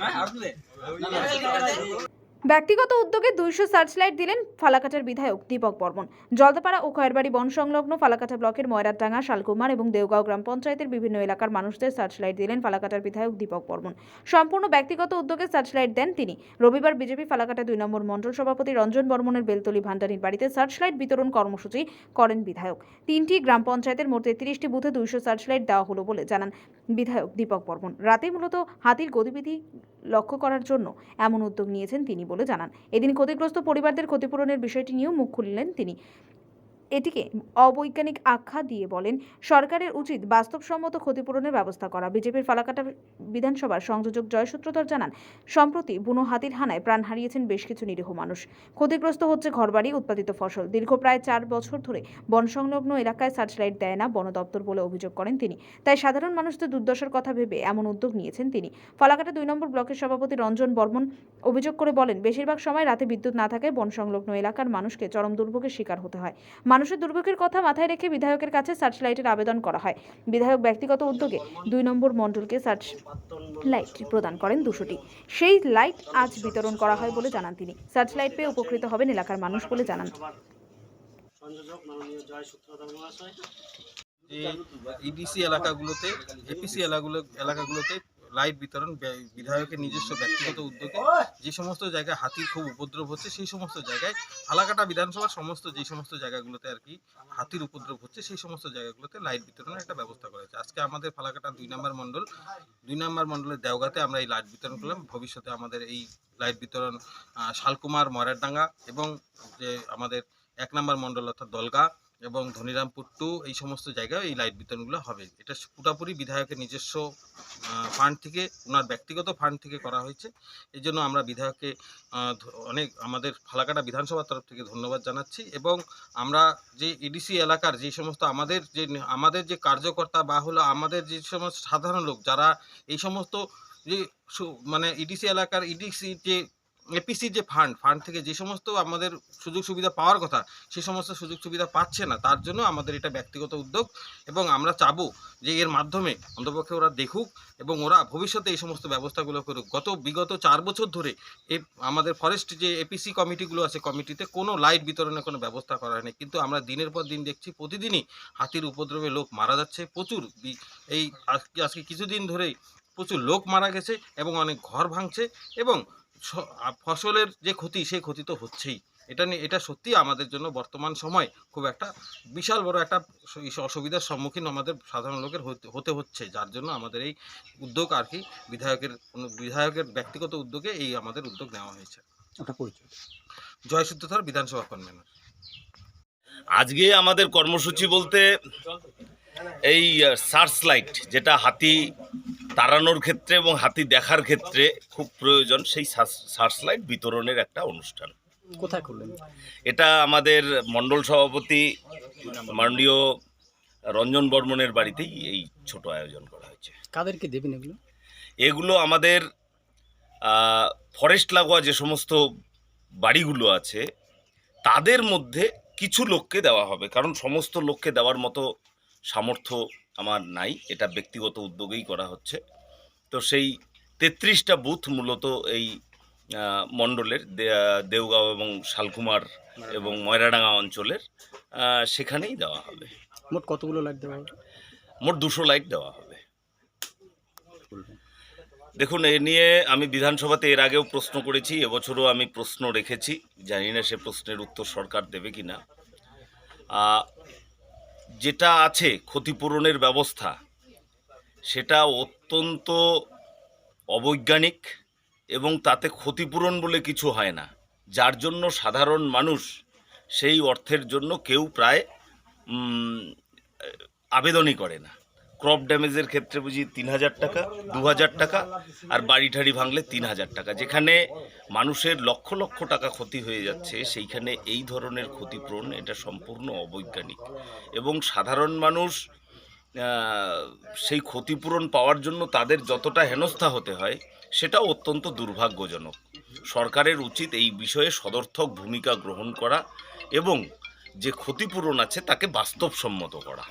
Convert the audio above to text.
হ্যাঁ আর ব্যক্তিগত উদ্যোগে দুইশো সার্চলাইট দিলেন ফালাকাটার বিধায়ক দীপক বর্মন। জলদাপাড়া ও খয়েরবাড়ি বন সংলগ্ন ফালাকাটা ব্লকের ময়রারডাঙ্গা, শালকুমার এবং দেওগাঁও গ্রাম পঞ্চায়েতের বিভিন্ন এলাকার মানুষদের সার্চলাইট দিলেন ফালাকাটার বিধায়ক দীপক বর্মন। সম্পূর্ণ ব্যক্তিগত উদ্যোগে সার্চলাইট দেন তিনি। রবিবার বিজেপি ফালাকাটা দুই নম্বর মণ্ডল সভাপতি রঞ্জন বর্মনের বেলতলি ভান্ডারীর বাড়িতে সার্চলাইট বিতরণ কর্মসূচি করেন বিধায়ক। তিনটি গ্রাম পঞ্চায়েতের মোট তেত্রিশটি বুথে দুইশো সার্চলাইট দেওয়া হলো বলে জানান বিধায়ক দীপক বর্মন। রাতে মূলত হাতির গতিবিধি লক্ষ্য করার জন্য এমন উদ্যোগ নিয়েছেন তিনি বলে জানান। এদিন ক্ষতিগ্রস্ত পরিবারদের ক্ষতিপূরণের বিষয়টি নিয়েও মুখ খুললেন তিনি। এটিকে অবৈজ্ঞানিক আখ্যা দিয়ে বলেন, সরকারের উচিত বাস্তবসম্মত ক্ষতিপূরণের ব্যবস্থা করা। বিজেপির ফালাকাটা বিধানসভার সংযোজক জয় সূত্রধর জানান, সম্প্রতি বুনো হাতির হানায় প্রাণ হারিয়েছেন বেশ কিছু নিরীহ মানুষ। ক্ষতিগ্রস্ত হচ্ছে ঘরবাড়ি, উৎপাদিত ফসল। দীর্ঘ প্রায় চার বছর ধরে বন সংলগ্ন এলাকায় সার্চলাইট দেয় না বন দপ্তর বলে অভিযোগ করেন তিনি। তাই সাধারণ মানুষদের দুর্দশার কথা ভেবে এমন উদ্যোগ নিয়েছেন তিনি। ফালাকাটা দুই নম্বর ব্লকের সভাপতি রঞ্জন বর্মন অভিযোগ করে বলেন, বেশিরভাগ সময় রাতে বিদ্যুৎ না থাকায় বন সংলগ্ন এলাকার মানুষকে চরম দুর্ভোগের শিকার হতে হয়। মানুষের দুর্ভোগের কথা মাথায় রেখে বিধায়কের কাছে সার্চ লাইটের আবেদন করা হয়। বিধায়ক ব্যক্তিগত উদ্যোগে দুই নম্বর মণ্ডলকে সার্চ লাইট প্রদান করেন দুশোটি। সেই লাইট আজ বিতরণ করা হয় বলে জানান তিনি। সার্চ লাইট পেয়ে উপকৃত হবেন এলাকার মানুষ বলে জানান। ইডিসি এলাকাগুলোতে, এপিসি এলাকাগুলো এলাকাগুলোতে লাইট বিতরণ বিধায়কের নিজস্ব ব্যক্তিগত উদ্যোগে। যে সমস্ত জায়গায় হাতির খুব উপদ্রব হচ্ছে, সেই সমস্ত জায়গায় ফালাকাটা বিধানসভার সমস্ত, যে সমস্ত জায়গাগুলোতে আর কি হাতির উপদ্রব হচ্ছে, সেই সমস্ত জায়গাগুলোতে লাইট বিতরণের একটা ব্যবস্থা করা হয়েছে। আজকে আমাদের ফালাকাটা দুই নম্বর মণ্ডল, দুই নম্বর মণ্ডলের দেওগাতে আমরা এই লাইট বিতরণ করলাম। ভবিষ্যতে আমাদের এই লাইট বিতরণ শালকুমার ময়রারডাঙ্গা এবং যে আমাদের এক নম্বর মণ্ডল অর্থাৎ দলগা এবং ধনিরামপুর টু এই সমস্ত জায়গায় এই লাইট বিতরণগুলো হবে। এটা পুরোপুরি বিধায়কের নিজস্ব ফান্ড থেকে, ওনার ব্যক্তিগত ফান্ড থেকে করা হয়েছে। এই জন্য আমরা বিধায়ককে অনেক আমাদের ফালাকাটা বিধানসভার তরফ থেকে ধন্যবাদ জানাচ্ছি এবং আমরা যে ইডিসি এলাকার যে সমস্ত আমাদের যে আমাদের যে কার্যকর্তা বা হলো আমাদের যে সমস্ত সাধারণ লোক, যারা এই সমস্ত যে মানে ইডিসি এলাকার ইডিসি যে এপিসির যে ফান্ড ফান্ড থেকে যে সমস্ত আমাদের সুযোগ সুবিধা পাওয়ার কথা, সে সমস্ত সুযোগ সুবিধা পাচ্ছে না, তার জন্য আমাদের এটা ব্যক্তিগত উদ্যোগ এবং আমরা চাবো যে এর মাধ্যমে অন্তপক্ষে ওরা দেখুক এবং ওরা ভবিষ্যতে এই সমস্ত ব্যবস্থাগুলো করুক। গত বিগত চার বছর ধরে এ, আমাদের ফরেস্ট যে এপিসি কমিটিগুলো আছে কমিটিতে কোনো লাইট বিতরণের কোনো ব্যবস্থা করা হয়নি। কিন্তু আমরা দিনের পর দিন দেখছি প্রতিদিনই হাতির উপদ্রবে লোক মারা যাচ্ছে, প্রচুর এই আজকে কিছুদিন ধরেই প্রচুর লোক মারা গেছে এবং অনেক ঘর ভাঙছে এবং ফসলের যে ক্ষতি সেই ক্ষতি তো হচ্ছেই। এটা নিয়ে এটা সত্যি আমাদের জন্য বর্তমান সময় খুব একটা বিশাল বড় একটা অসুবিধার সম্মুখীন আমাদের সাধারণ লোকের হতে- হতে হচ্ছে। যার জন্য আমাদের এই উদ্যোগ আর কি বিধায়কের কোনো বিধায়কের ব্যক্তিগত উদ্যোগে এই আমাদের উদ্যোগ নেওয়া হয়েছে। ওটা পরিচয় জয়সূত্রধর বিধানসভা কনভেনর আজকে আমাদের কর্মসূচি বলতে এই সার্চ লাইট যেটা হাতি তাড়ানোর ক্ষেত্রে এবং হাতি দেখার ক্ষেত্রে খুব প্রয়োজন সেই সার্চ লাইট বিতরণের একটা অনুষ্ঠান। কোথায় করলেন? এটা আমাদের মণ্ডল সভাপতি মাননীয় রঞ্জন বর্মনের বাড়িতেই এই ছোট আয়োজন করা হয়েছে। কাদেরকে দেবেন এগুলো? এগুলো আমাদের ফরেস্ট লাগোয়া যে সমস্ত বাড়িগুলো আছে তাদের মধ্যে কিছু লোককে দেওয়া হবে। কারণ সমস্ত লোককে দেওয়ার মতো সামর্থ্য আমার নাই এটা ব্যক্তিগত উদ্যোগেই করা হচ্ছে। তো সেই তেত্রিশটা বুথ মূলত এই মণ্ডলের দেওগাঁও এবং শালকুমার এবং ময়রাডাঙ্গা অঞ্চলের সেখানেই দেওয়া হবে। মোট কতগুলো লাইট দেওয়া হবে? মোট দুশো লাইট দেওয়া হবে। দেখুন এ নিয়ে আমি বিধানসভাতে এর আগেও প্রশ্ন করেছি এবছরও আমি প্রশ্ন রেখেছি। জানি না সে প্রশ্নের উত্তর সরকার দেবে কি না যেটা আছে ক্ষতিপূরণের ব্যবস্থা, সেটা অত্যন্ত অবৈজ্ঞানিক এবং তাতে ক্ষতিপূরণ বলে কিছু হয় না। যার জন্য সাধারণ মানুষ সেই অর্থের জন্য কেউ প্রায় আবেদনই করে না। ক্রপ ড্যামেজের ক্ষেত্রে বুঝি তিন হাজার টাকা, দু হাজার টাকা, আর বাড়ি ঠাড়ি ভাঙলে তিন হাজার টাকা। যেখানে মানুষের লক্ষ লক্ষ টাকা ক্ষতি হয়ে যাচ্ছে, সেইখানে এই ধরনের ক্ষতিপূরণ এটা সম্পূর্ণ অবৈজ্ঞানিক। এবং সাধারণ মানুষ সেই ক্ষতিপূরণ পাওয়ার জন্য তাদের যতটা হেনস্থা হতে হয়, সেটাও অত্যন্ত দুর্ভাগ্যজনক। সরকারের উচিত এই বিষয়ে সদর্থক ভূমিকা গ্রহণ করা এবং যে ক্ষতিপূরণ আছে তাকে বাস্তবসম্মত করা।